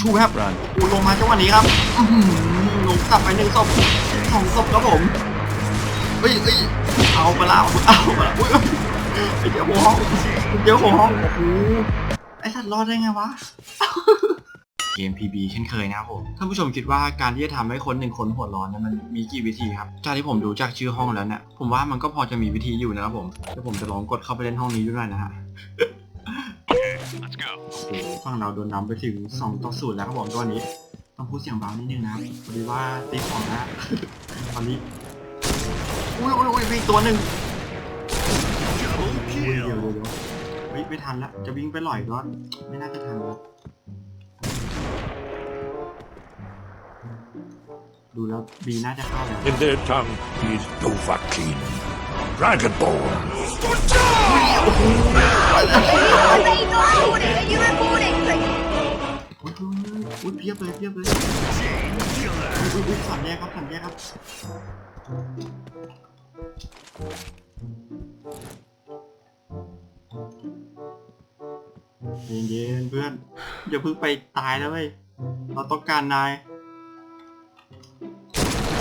ชูแฮปรันอูลงมาจังหวะนี้ครับอื้อหือลงกลับไปหนึ่งศพสองศพครับผมเฮ้ยเฮ้ยเอาไปแล้วเอาไปแล้วอุ้ยไอ้เดี๋ยวหัวห้องเดี๋ยวหัวห้องโอ้โหไอ้สัตว์รอดได้ไงวะเกม PB เช่นเคยนะครับผมท่านผู้ชมคิดว่าการที่จะทำให้คนหนึ่งคนหัวร้อนเนี่ยมันมีกี่วิธีครับจากที่ผมดูจากชื่อห้องแล้วเนี่ยผมว่ามันก็พอจะมีวิธีอยู่นะครับผมเดี๋ยวผมจะลองกดเข้าไปเล่นห้องนี้ด้วยนะฮะ let's go โอ้โหฝั่งเราโดนนำไปถึง2ต่อ0แล้วครับผมตัวนี้ ต้องพูดเสียงเบานิดนึงนะพอดีว่าตีของนะ ตอนนี้อุ้ยอุ้ยอุ้ยมีตัวหนึ่ง double อุ้ยเดี๋ยว kill เดี๋ยวเดี๋ยวเฮ้ยไม่ทันละจะวิ่งไปหล่อยก็ไม่น่าจะทันแล้วดูแล้วบีน่าจะเข้าแล้ว In their tongue, he's Dovahkiin, Dragonborn. Are you recording? Are you recording? อุ้ยอุ้ยอุ้ยเพียบเลยเพียบเลย chain killer อุ้ยอุ้ยสามแยกครับสามแยกครับเย็นๆเพื่อนอย่าเพิ่งไปตายแล้วเว้ยเราต้องการนาย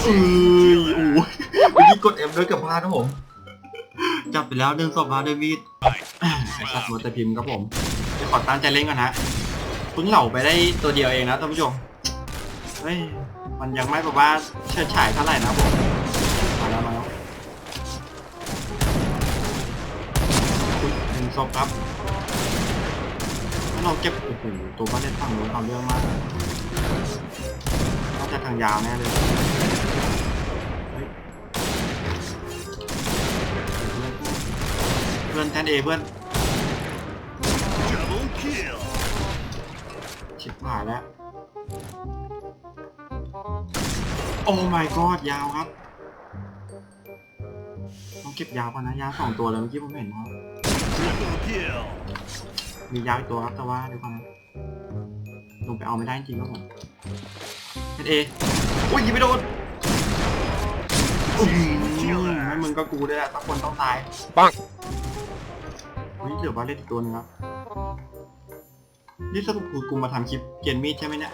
เอ้ยโอ้ยเมื่อกี้กด F ด้วยกับพลาดครับผม จับไปแล้วหนึ่งศพมาด้วยมีดไอ้สัตว์มัวแต่พิมพ์ครับผมเดี๋ยวขอตั้งใจเล่นก่อนนะเพิ่งเหล่าไปได้ตัวเดียวเองนะท่านผู้ชมเฮ้ยมันยังไม่แบบว่าเชิดฉายเท่าไหร่นะครับผมมาแล้วมาแล้วอุ๊ยหนึ่งศพครับถ้าเราเก็บโอ้โหตัวก็ได้ฟังรู้ควาเรื่องมากน่าจะทางยาวแน่เลย พื่อนแทนเอเพื่อน double kill ชิบหายแล้ว โอ้ my god ยาวครับต้องเก็บยาวก่อนนะยาวสองตัวเลยเมื่อกี้ผมเห็นครับ triple kill มียาวอีกตัวครับแต่ว่าเดี๋ยวก่อนนะลงไปเอาไม่ได้จริงครับผมเอเออุ้ยยิงไม่โดนอุ้ยไม่มึงก็กูด้วยแหละสักคนต้องตายปัง เฮ้ยเหลือว่าเล่นอีกตัวหนึงครับนี่สรุปคือกูมาทำคลิปเกียนมีดใช่ไหมเนี่ย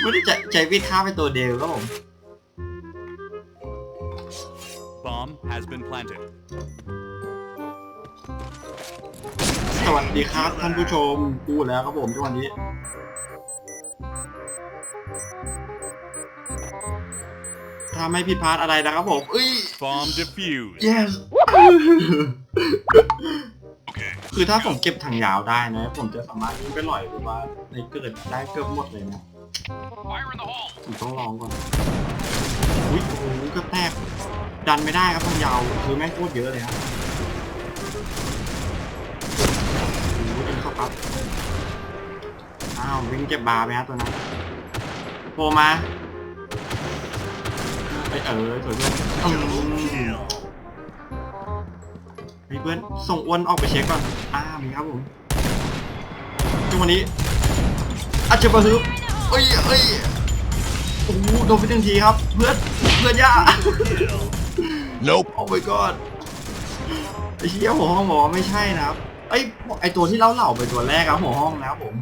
ไม่ได้จะใจมีดฆ่าไปตัวเดียวครับผม bomb has been planted สวัสดีครับท่านผู้ชม กูแล้วครับผมทุกวันนี้ ถ้าไม่ผิดพลาดอะไรนะครับผมเอ้ย bomb defused yes okay คือถ้าผมเก็บทางยาวได้นะ ผมจะสามารถยิงไปหล่อยหรือว่าในเกิดได้เกือบหมดเลยนะผมต้องลองก่อนอุ้ยโอ้โหก็แตกดันไม่ได้ครับทางยาวคือแม่งโคตรเยอะเลยครับโอ้โหเป็นเข้าปั๊บอ้าววิ่งเก็บบาร์ไปครับตัวนั้นโผล่มาไปเออสวยด้วยอืม kill เฮ้ยเพื่อนส่งอ้วนออกไปเช็คก่อนอ่ามีครับผมจังหวะนี้อาจจะมาฮึบเอ้ยเอ้ยโอ้โหโดนไปหนึ่งทีครับ เพื่อนเพื่อนย่า kill Nope. โอ้ my god ไอ้เชี่ยหัวห้องบอกว่าไม่ใช่นะครับไอ้ยไอตัวที่เล่าเหล่าไปตัวแรกครับหัวห้องนะครับผม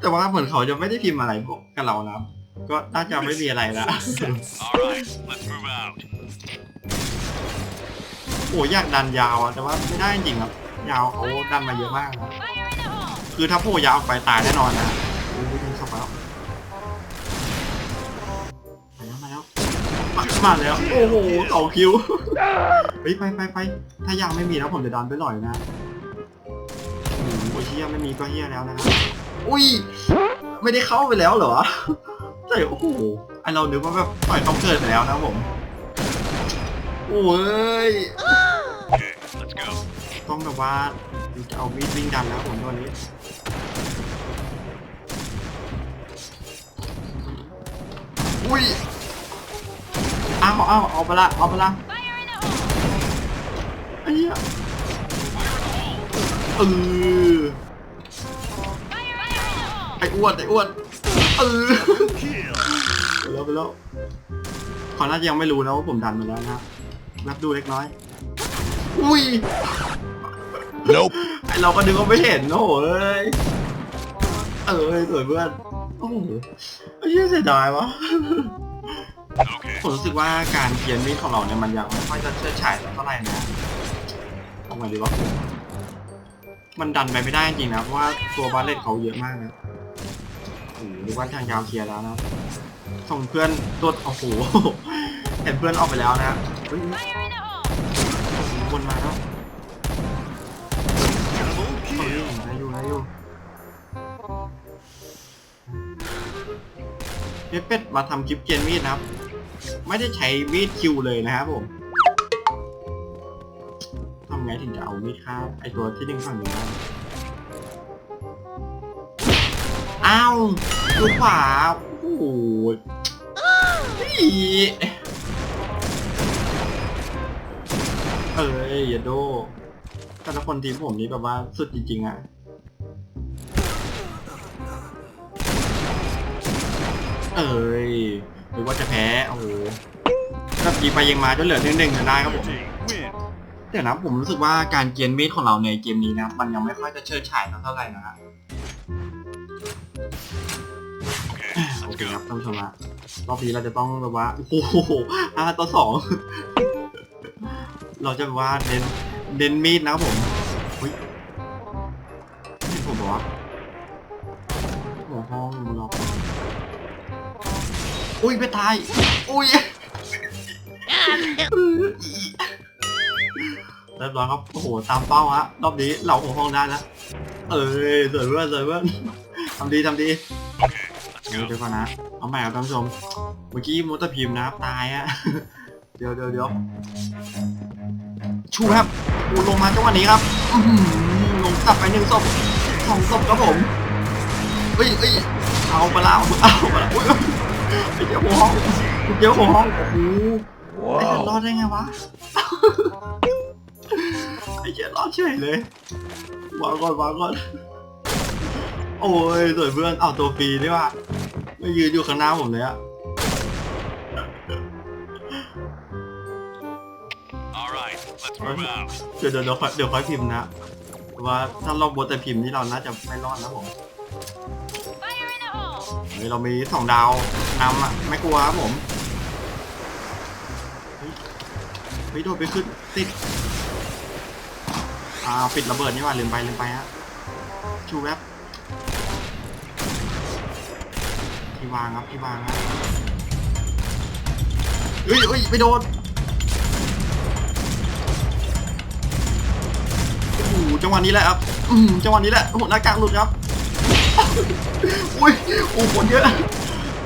แต่ว่าเหมือนเขาจะไม่ได้พิมพ์อะไรพวกกับเรานะครับก็น่าจะไม่มีอะไรละ all right let's move out โอ้อยากดันยาวอะแต่ว่าไม่ได้จริงครับ ยาวเขาดันมาเยอะมากนะคือถ้าโผล่ยาวออกไปตายแน่นอนนะโอ้ยดูสภาพมาแล้วมาแล้วมามาแล้ว โอ้โหสองคิวเฮ้ยไปไปไปถ้ายาวไม่มีแล้วผมจะดันไปหน่อยนะโอ้โหเฮียไม่มีก็เฮียแล้วนะครับอุ้ย ไม่ได้เข้าไปแล้วเหรอใช่โอ้โหไอเรานึกว่าแบบปล่อยเขาเกิดไปแล้วนะผม โอ้ย okay let's go ต้องแบบว่าจะเอามีดวิ่งดันแล้วผมตัวนี้ อุ้ยเอาเอาเอาไปละเอาไปละไอ้เหี้ยเออไอ้อ้วนไอ้อ้วนเออ kill ไปแล้วไปแล้วเขาน่าจะยังไม่รู้นะว่าผมดันมาแล้วนะค รับรับดูเล็กน้อย อุ้ย Nope. ไอเราก็นึกว่าไม่เห็นโอ้โหเอ้ยเออสวยเพื่อนโอ้โหไอ้เหี้ยเสียดายวะ Okay. ผมรู้สึกว่าการเขียนมีดของเราเนี่ยมันยังไม่ค่อยจะเชื่อฉายสักเท่าไหร่นะทำไงดีวะมันดันไปไม่ได้จริงๆนะเพราะว่าตัวบาเลตเขาเยอะมากนะโอ้โหนึกว่าทางยาวเคลียร์แล้วนะส่งเพื่อนตัวโอ้โห เห็นเพื่อนออกไปแล้วนะเฮ้ย Fire in the hole! วนมาแล้ว Double เฮ้ย kill. ได้อยู่ได้อยู่เพชรเป็ดมาทำคลิปเกียนมีดนะครับ ไม่ได้ใช้มีดคิวเลยนะครับผมทำไงถึงจะเอามีดฆ่าไอตัวที่ดึงฝั่งนี้ได้อ้าวดูขวาโอ้โห เอ้ยอย่าโดแต่ละคนทีมผมนี้แบบว่าสุดจริงๆอะเอ้ยหรือว่าจะแพ้โอ้โหถ้าปีไปยังมาจนเหลือหนึ่งหนึ่งจะได้ครับผม Team win. เดี๋ยวนะผมรู้สึกว่าการเกียนมีดของเราในเกมนี้นะมันยังไม่ค่อยจะเชิดฉายสักเท่าไหร่นะฮะโอเคครับท่านผู้ชมฮะรอบนี้เราจะต้องแบบว่าโอ้โหห้าต่อสอง เราจะว่าเน้นเน้นมีดนะครับผมอุ้ยนี่ผมบอกว่าหัวห้องมันล็อกอุ้ยไปตายอุ้ยเรียบร้อยครับโอ้โหตามเป้าฮะรอบนี้เราหัวห้องได้แล้วเอ้ยสวยเพื่อนสวยเพื่อนทำดีทำดีเดี๋ยว go. เดี๋ยวก่อนนะเอาใหม่ครับท่านผู้ชม เมื่อกี้มอเตอร์พิมพ์นะครับตายอะเดี๋ยวเดี๋ยวเดี๋ยว ชูครับอูลงมาจังหวะนี้ครับลงกลับไปหนึ่งศพสองศพครับผมเอ้ยเอ้ยเอาไปแล้วเอาไปแล้วอุ้ยไอ้เจ้าหัวห้องไอ้เจ้าหัวห้องโอ้โหไอ้เจ้ารอดได้ไงวะไอ้เจ้ารอดเฉยเลยวางก่อนวางก่อนโอ้ยสวยเพื่อนเอาตัวฟรีดีกว่าไม่ยืนอยู่ข้างหน้าผมเลยอะ เดี๋ยวเดี๋ยวเดี๋ยวค่อยเดี๋ยวค่อยพิมพ์นะว่าถ้าเราบดแต่พิมพ์นี่เราน่าจะไม่รอดนะผมเฮ้ยเรามีสองดาวนำอะไม่กลัวครับผมเฮ้ยโดดไปขึ้นติดอ่าปิดระเบิดนี่หว่าลืมไปลืมไปฮะชูแวบที่วางครับที่วางครับเฮ้ยเฮ้ยไปโดน จังหวะนี้แหละครับ อืมจังหวะนี้แหละโอ้โหหน้ากากหลุดครับอุ้ยโอ้โหคนเยอะ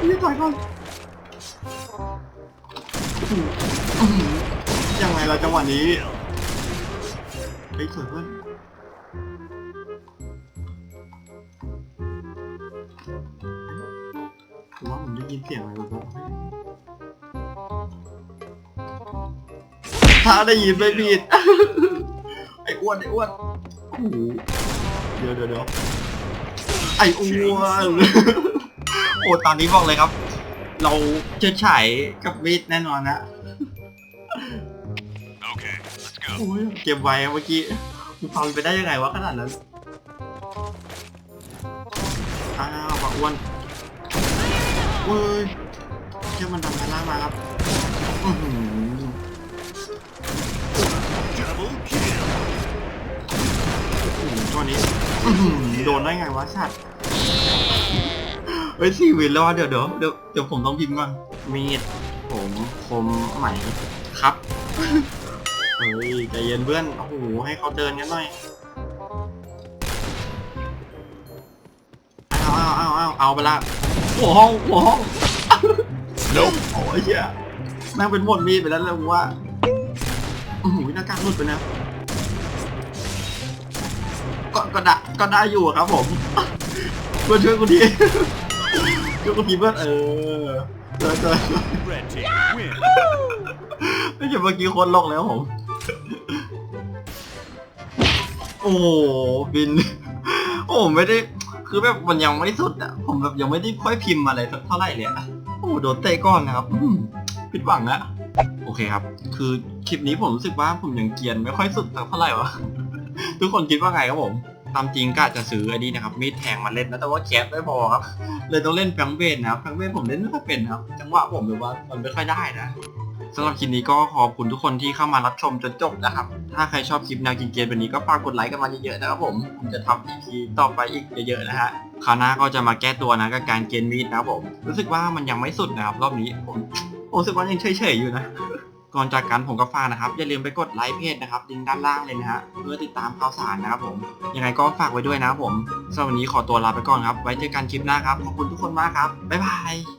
นี่ต่อยก่อนยังไงล่ะจังหวะนี้เฮ้สวยเพื่อนผมว่าผมได้ยินเสียงอะไรแบบถ้าได้ยินไม่ผิดไอ้อ้วนไอ้อ้วน โอ้โหเดี๋ยวเดี๋ยวเดี๋ยวไอ้อ้วนโอ้ตอนนี้บอกเลยครับ เราเชิดฉายกับมีดแน่นอนนะ Okay, let's go. โอ้ยเก็บไว้อะเมื่อกี้กูฟังไปได้ยังไงวะขนาดนั้นอ้าวบักอ้วนเว้ยเชื่อมันทำงานล่างมาครับอื้อหือ Double kill. อื้อหือตัวนี้อื้อหือโดนได้ไงวะสัตว์เฮ้ยสี่วินแล้ววะเดี๋ยวเดี๋ยวเดี๋ยวเดี๋ยวผมต้องพิมพ์ก่อนมีดผมคมไหมครับ เฮ้ยใจเย็นเพื่อนโอ้โหให้เขาเดินกันหน่อยเอาเอาเอาเอาเอาไปละหัวห้องหัวห้อง Nope. โอ้ยเหี้ยแม่งเป็นหมดมีดไปแล้วเลยว่าโอ้โหหน้ากากหลุดไปนะ ก็ก็ได้ก็ได้อยู่ครับผมเพื่อนช่วยกูทีช่วยกูทีเพื่อนเออเจอเจอ Red team win. ไม่ใช่เมื่อกี้คนลงแล้วผม โอ้โหบิน โอ้ไม่ได้ คือแบบมันยังไม่สุดอะ ผมแบบยังไม่ได้ค่อยพิมพ์อะไรสักเท่าไหร่เลยอะโอ้โหโดนเตะก้อนนะครับอืมผิดหวังอะโอเคครับ คือคลิปนี้ผมรู้สึกว่าผมยังเกรียนไม่ค่อยสุดสักเท่าไหร่วะ ทุกคนคิดว่าไงครับผมตามจริงก็อาจจะซื้ออ้นี่นะครับมีดแทงมาเล่นนะแต่ว่าแคปไม่พอครับ เลยต้องเล่นแฟงเบนนะครับแฟงเบนผมเล่นไม่ค่อยเป็นครับ จังหวะผมแบบว่ามันไม่ค่อยได้นะสำหรับคลิปนี้ก็ขอบคุณทุกคนที่เข้ามารับชมจนจบนะครับ ถ้าใครชอบคลิปแนวกินเกมแบบนี้ก็ฝากกดไลค์กันมาเยอะๆนะครับผมผมจะทำ EP ต่อไปอีกเยอะๆนะฮะคราวหน้าก็จะมาแก้ตัวนะกับการเกณฑ์มีดนะครับผม รู้สึกว่ามันยังไม่สุดนะครับรอบนี้ผมผมรู้สึกว่ายังเฉยๆอยู่นะ ก่อนจากกันผมก็ฝากนะครับ อย่าลืมไปกดไลค์เพจนะครับลิงก์ด้านล่างเลยนะฮะเพื่อติดตามข่าวสารนะครับผม ยังไงก็ฝากไว้ด้วยนะครับผมสำหรับวันนี้ขอตัวลาไปก่อนครับ ไว้เจอกันคลิปหน้าครับ ขอบคุณทุกคนมากครับ บ๊ายบาย